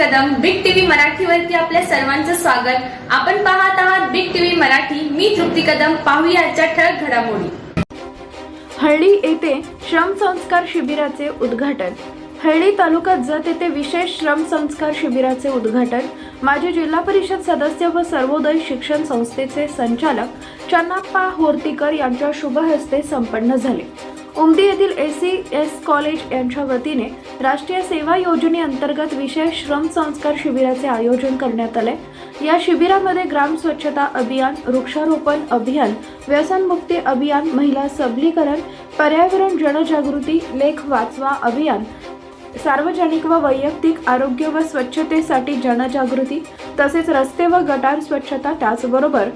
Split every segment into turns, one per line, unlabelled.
मराठीवरती आपल्या सर्वांचं स्वागत. आपण पाहत आहात बिग टीव्ही मराठी. मी तृप्ती कदम. पाहूया आजच्या ठळक घडामोडी.
हळ्ळी येथे श्रम संस्कार शिबिराचे उद्घाटन. हळ्ळी तालुक्यात जत येथे विशेष श्रम संस्कार शिबिराचे उद्घाटन. माजी जिल्हा परिषद सदस्य व सर्वोदय शिक्षण संस्थेचे संचालक चन्नाप्पा होर्तीकर यांच्या शुभ हस्ते संपन्न झाले. उमदी येथील ए सी एस कॉलेज यांच्या वतीने राष्ट्रीय सेवा योजनेअंतर्गत विशेष श्रम संस्कार शिबिराचे आयोजन करण्यात आले. या शिबिरामध्ये ग्राम स्वच्छता अभियान वृक्षारोपण अभियान व्यसनमुक्ती अभियान महिला सबलीकरण पर्यावरण जनजागृती लेख वाचवा अभियान सार्वजनिक व वैयक्तिक आरोग्य व स्वच्छतेसाठी जनजागृती तसेच रस्ते व गटार स्वच्छता त्याचबरोबर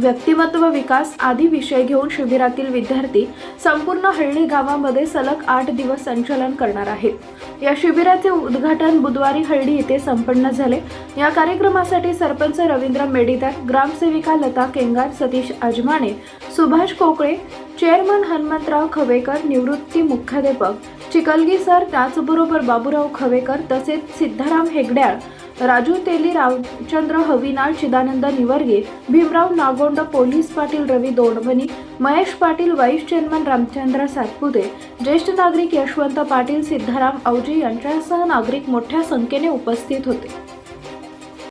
व्यक्तिमत्व विकास आदी विषय घेऊन शिबिरातील विद्यार्थी संपूर्ण हळ्ळी गावामध्ये सलग आठ दिवस संचलन करणार आहेत. या शिबिराचे उद्घाटन बुधवारी हळ्ळी येथे संपन्न झाले. या कार्यक्रमासाठी सरपंच रवींद्र मेडीदार ग्रामसेविका लता केंगार सतीश अजमाणे सुभाष कोकळे चेअरमन हनुमंतराव खवेकर निवृत्ती मुख्याध्यापक चिकलगी सर त्याचबरोबर बाबूराव खवेकर तसेच Siddharam Hegadyal Raju Teli Ramchandra Havinal Chidanand Nivarge Bhimrao Nagond police Patil Ravi Dodwani Mahesh Patil vice chairman Ramchandra Satpute ज्येष्ठ नागरिक यशवंत पाटील सिद्धाराम औजी यांच्यासह नागरिक मोठ्या संख्येने उपस्थित होते.